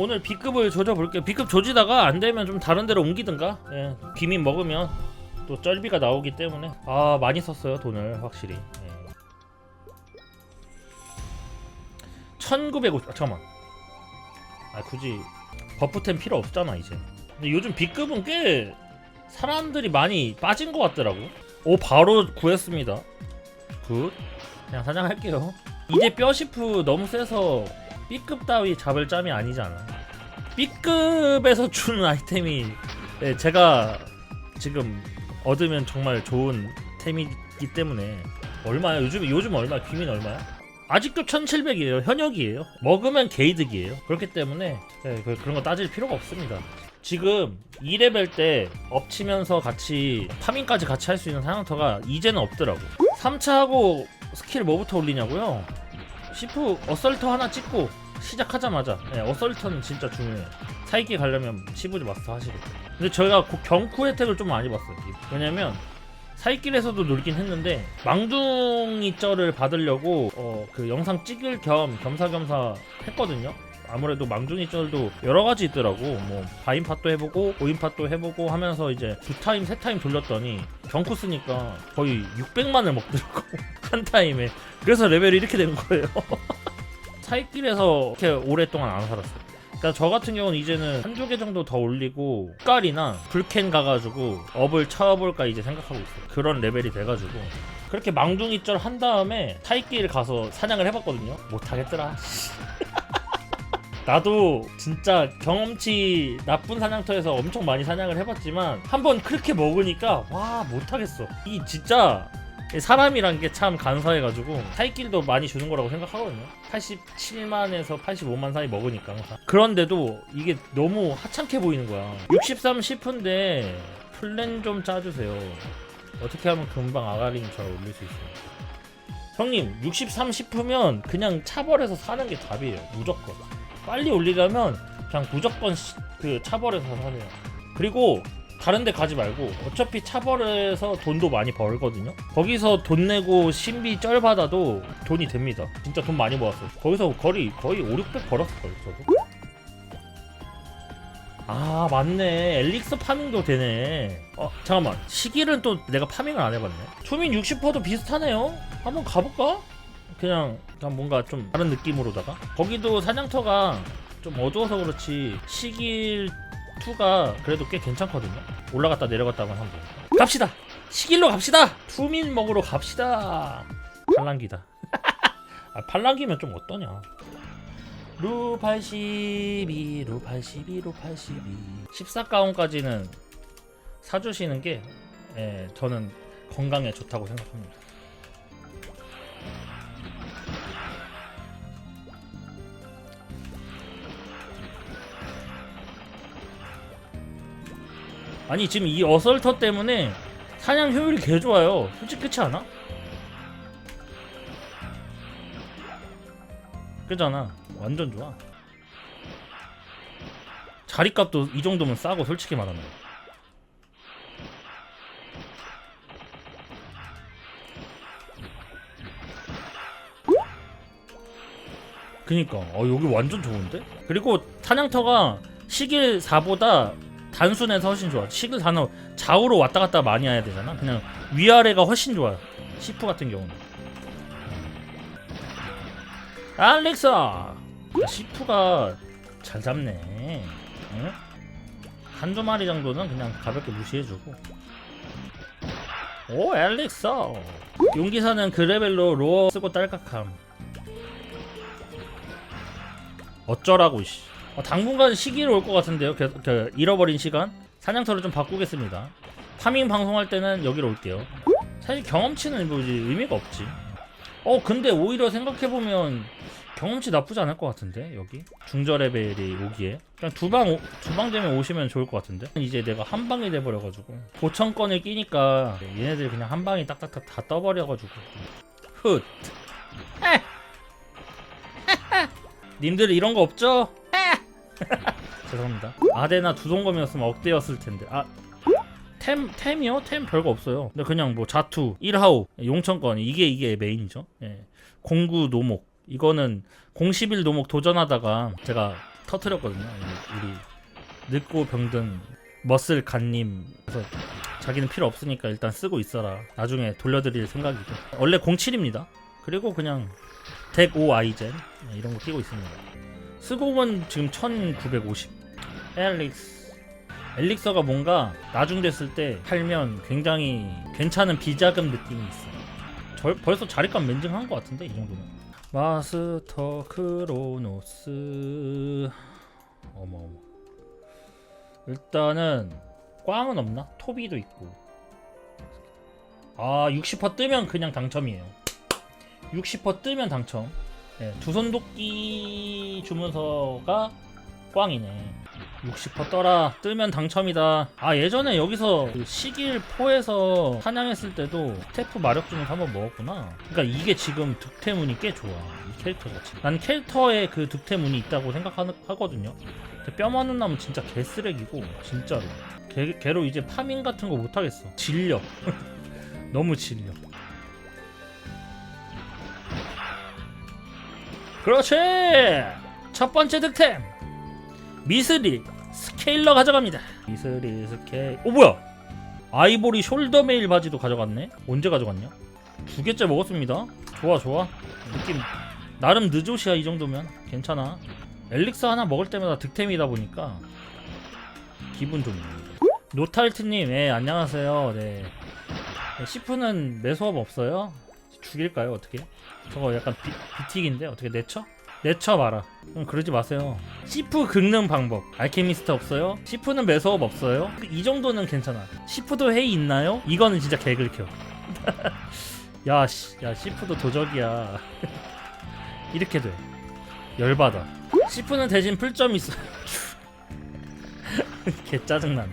오늘 B급을 조져볼게요. B급 조지다가 안 되면 좀 다른 데로 옮기든가? 예, 비민 먹으면 또 쩔비가 나오기 때문에. 아 많이 썼어요 돈을 확실히. 예. 1950 아, 잠깐만. 아 굳이 버프템 필요 없잖아 이제. 근데 요즘 B급은 꽤 사람들이 많이 빠진 것 같더라고. 오 바로 구했습니다. 굿. 그냥 사냥할게요. 이제 뼈시프 너무 세서 B급 따위 잡을 짬이 아니잖아 B급에서 주는 아이템이 네, 제가 지금 얻으면 정말 좋은 템이기 때문에 얼마야 요즘 요즘 얼마? 귀민 얼마야? 아직도 1700이에요. 현역이에요. 먹으면 게이득이에요. 그렇기 때문에 네, 그, 그런 거 따질 필요가 없습니다. 지금 2레벨 때 엎치면서 같이 파밍까지 같이 할 수 있는 사냥터가 이제는 없더라고. 3차하고 스킬 뭐부터 올리냐고요 시프 어설터 하나 찍고 시작하자마자 네, 어설터는 진짜 중요해요 사이기 가려면 시브즈 마스터 하시고 근데 저희가 그 경쿠 혜택을 좀 많이 봤어요 왜냐면 사이길에서도 놀긴 했는데 망둥이 쩔을 받으려고 어, 그 영상 찍을 겸 겸사겸사 했거든요 아무래도 망둥이 쩔도 여러 가지 있더라고. 뭐 바인팟도 해보고 오인팟도 해보고 하면서 이제 두 타임 세 타임 돌렸더니 경쿠 쓰니까 거의 600만을 먹더라고. 한 타임에. 그래서 레벨이 이렇게 된 거예요. 사이길에서 이렇게 오랫동안 안 살았어요. 그러니까 저 같은 경우는 이제는 한두 개 정도 더 올리고 깔이나 불캔 가가지고 업을 쳐볼까 이제 생각하고 있어요. 그런 레벨이 돼가지고. 그렇게 망둥이쩔 한 다음에 사이길 가서 사냥을 해봤거든요. 못하겠더라 나도 진짜 경험치 나쁜 사냥터에서 엄청 많이 사냥을 해봤지만 한번 그렇게 먹으니까 와 못하겠어. 이 진짜 사람이란 게 참 간사해가지고 사이길도 많이 주는 거라고 생각하거든요. 87만에서 85만 사이 먹으니까 그런데도 이게 너무 하찮게 보이는 거야. 63 10인데 플랜 좀 짜주세요. 어떻게 하면 금방 아가리님처럼 올릴 수 있어요. 형님 63 10면 그냥 차벌해서 사는 게 답이에요. 무조건 빨리 올리려면 그냥 무조건 시- 그 차벌해서 사세요. 그리고 다른 데 가지 말고 어차피 차벌해서 돈도 많이 벌거든요. 거기서 돈 내고 신비 쩔 받아도 돈이 됩니다. 진짜 돈 많이 모았어요. 거기서 거의 거의 5, 600 벌었을걸 저도. 아 맞네. 엘릭서 파밍도 되네. 어 잠깐만. 시기는 또 내가 파밍을 안 해봤네. 투민 60%도 비슷하네요. 한번 가볼까? 그냥, 그냥 뭔가 좀 다른 느낌으로다가? 거기도 사냥터가 좀 어두워서 그렇지 시길 2가 그래도 꽤 괜찮거든요. 올라갔다 내려갔다만 하면 돼요 갑시다! 시길로 갑시다! 투민 먹으러 갑시다! 팔랑기다. 아 팔랑기면 좀 어떠냐? 루 82, 루 82, 루 82 14가운까지는 사주시는 게 예, 저는 건강에 좋다고 생각합니다 아니 지금 이 어설터 때문에 사냥 효율이 개 좋아요. 솔직히 그렇지 않아? 그잖아. 완전 좋아. 자리값도 이 정도면 싸고 솔직히 말하면. 그니까 어 여기 완전 좋은데? 그리고 사냥터가 시길 4보다 단순해서 훨씬 좋아. 시글 단어 좌우로 왔다 갔다 많이 해야 되잖아. 그냥 위아래가 훨씬 좋아요. 시프 같은 경우는. 알렉사. 야, 시프가 잘 잡네. 응? 한두 마리 정도는 그냥 가볍게 무시해주고. 오, 알렉사. 용기사는 그 레벨로 로어 쓰고 딸깍함. 어쩌라고 씨. 어, 당분간 시기로 올 것 같은데요. 그, 그 잃어버린 시간 사냥터를 좀 바꾸겠습니다. 파밍 방송할 때는 여기로 올게요. 사실 경험치는 뭐지 의미가 없지. 어 근데 오히려 생각해 보면 경험치 나쁘지 않을 것 같은데 여기 중저 레벨이 오기에 그냥 두방 두방 되면 오시면 좋을 것 같은데 이제 내가 한 방이 돼버려가지고 보천권을 끼니까 얘네들 그냥 한 방이 딱딱딱 다 떠버려가지고 훗. 에. 님들 이런 거 없죠? 죄송합니다. 아데나 두동검이었으면 억대였을 텐데. 아, 템 템이요? 템 별거 없어요. 근데 그냥 뭐 자투, 1하우, 용천권 이게 이게 메인이죠. 예. 공구 노목 이거는 011 노목 도전하다가 제가 터트렸거든요. 우리 늙고 병든 머슬 간님 그래서 자기는 필요 없으니까 일단 쓰고 있어라. 나중에 돌려드릴 생각이죠. 원래 07입니다. 그리고 그냥 덱 5 아이젠 네, 이런 거 끼고 있습니다. 스공은 지금 1950. 엘릭스. 엘릭서가 뭔가 나중 됐을 때 팔면 굉장히 괜찮은 비자금 느낌이 있어요. 절, 벌써 자리값 맨증한 것 같은데 이 정도면. 마스터 크로노스. 어머 어머. 일단은 꽝은 없나? 토비도 있고. 아 60% 뜨면 그냥 당첨이에요. 60% 뜨면 당첨. 네, 두손 도끼 주문서가 꽝이네. 60% 떠라 뜨면 당첨이다. 아 예전에 여기서 그 시길 포에서 사냥했을 때도 스태프 마력 주문서 한번 먹었구나. 그러니까 이게 지금 득템운이 꽤 좋아. 이 캐릭터가 지금. 난 캐릭터에 그 득템운이 있다고 생각하거든요. 근데 뼈 많은 놈은 진짜 개쓰레기고 진짜로. 걔, 걔로 이제 파밍 같은 거 못하겠어. 질려. 너무 질려. 그렇지! 첫 번째 득템! 미스리 스케일러 가져갑니다. 미스리 스케일. 오 뭐야? 아이보리 숄더 메일 바지도 가져갔네. 언제 가져갔냐? 두 개째 먹었습니다. 좋아 좋아. 느낌 나름 늦옷이야 이 정도면 괜찮아. 엘릭스 하나 먹을 때마다 득템이다 보니까 기분 좋네. 노탈트님, 네 안녕하세요. 네. 네, 시프는 매수업 없어요? 죽일까요 어떻게? 저거 약간 비, 비틱인데 어떻게 내쳐? 내쳐 마라. 그럼 그러지 마세요. 시프 긁는 방법. 알케미스트 없어요? 시프는 매수업 없어요? 이 정도는 괜찮아. 시프도 회의 있나요? 이거는 진짜 개 긁혀. 야, 씨, 야 시프도 도적이야. 이렇게 돼. 열받아. 시프는 대신 풀점 있어. 개 짜증나네.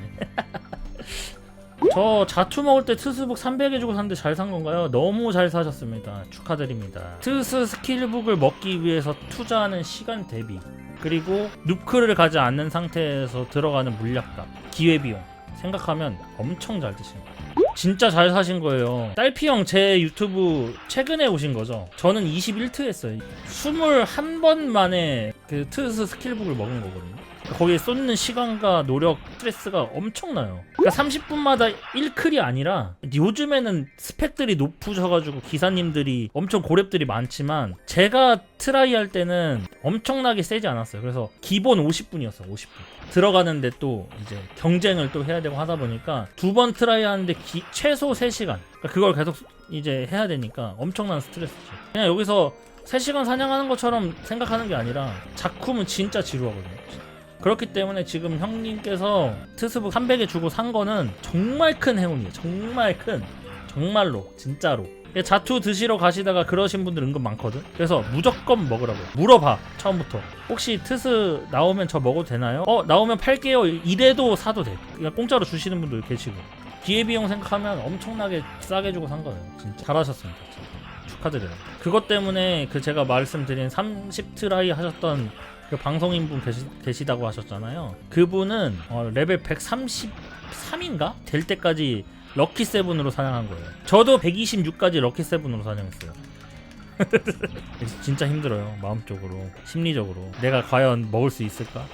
저 자투 먹을 때 트스북 300에 주고 샀는데 잘 산 건가요? 너무 잘 사셨습니다. 축하드립니다. 트스 스킬북을 먹기 위해서 투자하는 시간 대비 그리고 누크를 가지 않는 상태에서 들어가는 물약값, 기회비용 생각하면 엄청 잘 드시는 거예요. 진짜 잘 사신 거예요. 딸피 형 제 유튜브 최근에 오신 거죠? 저는 21트 했어요. 21번 만에 그 트스 스킬북을 먹은 거거든요. 거기에 쏟는 시간과 노력, 스트레스가 엄청나요. 그러니까 30분마다 1클이 아니라 요즘에는 스펙들이 높으셔가지고 기사님들이 엄청 고렙들이 많지만 제가 트라이 할 때는 엄청나게 세지 않았어요. 그래서 기본 50분이었어요. 50분. 들어가는데 또 이제 경쟁을 또 해야 되고 하다 보니까 두 번 트라이 하는데 기- 최소 3시간. 그러니까 그걸 계속 이제 해야 되니까 엄청난 스트레스죠. 그냥 여기서 3시간 사냥하는 것처럼 생각하는 게 아니라 작품은 진짜 지루하거든요. 그렇기 때문에 지금 형님께서 트스북 300에 주고 산 거는 정말 큰 행운이에요. 정말 큰. 정말로. 진짜로. 예, 자투 드시러 가시다가 그러신 분들 은근 많거든. 그래서 무조건 먹으라고. 물어봐. 처음부터. 혹시 트스 나오면 저 먹어도 되나요? 어, 나오면 팔게요. 이래도 사도 돼. 그냥 공짜로 주시는 분들 계시고. 기회비용 생각하면 엄청나게 싸게 주고 산 거예요. 진짜. 잘하셨습니다. 진짜. 축하드려요. 그것 때문에 그 제가 말씀드린 30트라이 하셨던 그 방송인분 계시, 계시 다고 하셨잖아요. 그분은 어, 레벨 133인가 될 때까지 럭키 세븐으로 사냥한 거예요. 저도 126까지 럭키 세븐으로 사냥했어요. 진짜 힘들어요. 마음적으로, 심리적으로. 내가 과연 먹을 수 있을까?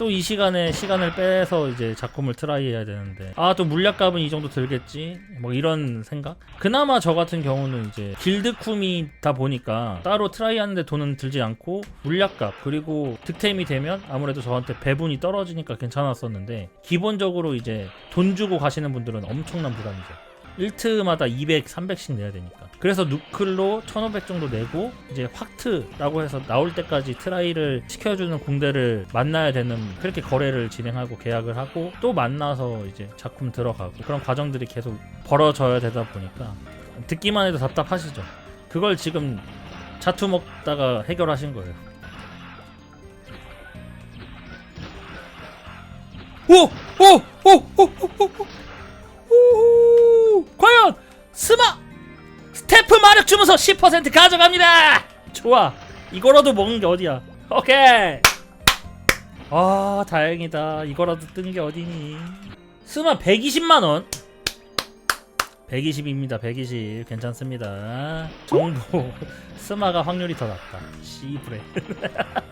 또 이 시간에 시간을 빼서 이제 작품을 트라이 해야 되는데. 아 또 물약값은 이 정도 들겠지? 뭐 이런 생각? 그나마 저 같은 경우는 이제 길드 쿰이다 보니까 따로 트라이 하는데 돈은 들지 않고 물약값 그리고 득템이 되면 아무래도 저한테 배분이 떨어지니까 괜찮았었는데 기본적으로 이제 돈 주고 가시는 분들은 엄청난 부담이죠 1트마다 200, 300씩 내야 되니까. 그래서 누클로 1500 정도 내고 이제 확트라고 해서 나올 때까지 트라이를 시켜주는 공대를 만나야 되는 그렇게 거래를 진행하고 계약을 하고 또 만나서 이제 작품 들어가고 그런 과정들이 계속 벌어져야 되다 보니까 듣기만 해도 답답하시죠. 그걸 지금 자투 먹다가 해결하신 거예요. 오! 오! 오! 오! 오! 오! 오! 과연 스마 스태프 마력 주문서 10% 가져갑니다. 좋아. 이거라도 먹은 게 어디야? 오케이. 아 다행이다. 이거라도 뜬 게 어디니? 스마 120만 원. 120입니다. 120 괜찮습니다. 정보 스마가 확률이 더 낮다. 씨브레.